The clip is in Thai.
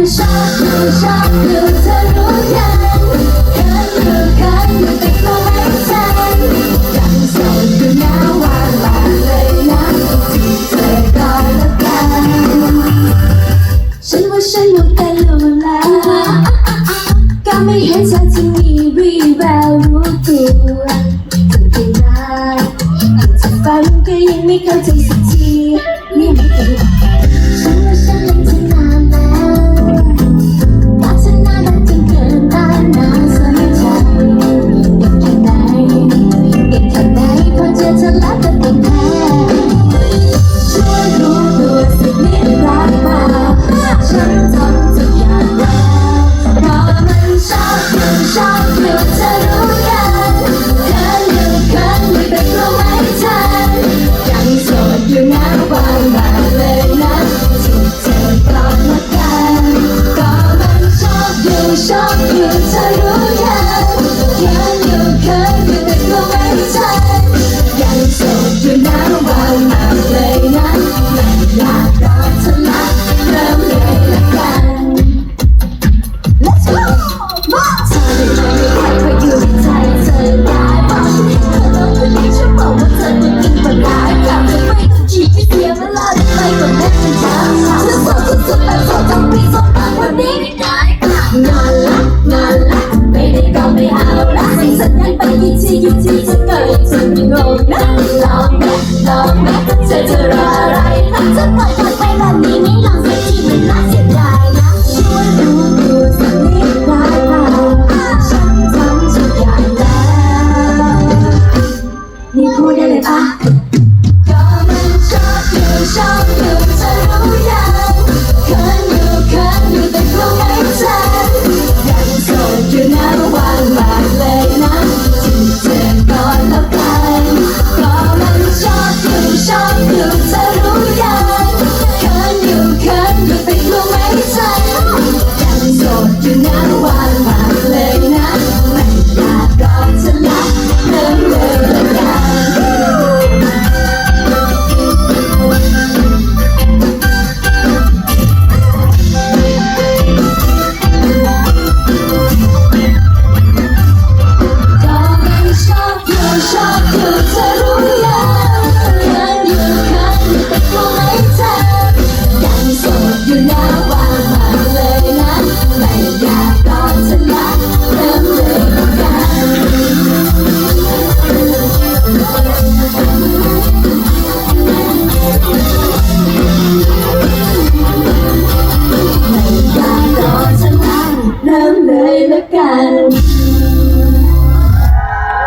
ยังชอบอยู่ชอบอยู่เธอรู้ยังกันอยู่กันอยู่แต่ก็ไม่ทันยังสอยู่นะวางมาเลยนะที่เธอกอนกันฉันว่าฉันลงแต่ลงแล้วก็ไม่เห็นเธที่มีรีแววรู้ตัวจนไปนานอาจจะฟังก็ยังไม่เข้าใจสัไม่เป็ ที่ยุที่ฉันเคยถูกงงนะลองนะลองนะเธอจะรออะไรนะจะปล่อยผ่านไปแบบนี้ไม่ลองสักทีมันน่าเสียดายนะช่วยดูดูสักนิดได้ไหมฉันทำทุกอย่างแล้วนี่พูดได้เลยปะก็มันชอบอยู่ชอบอยู่ เลยละกัน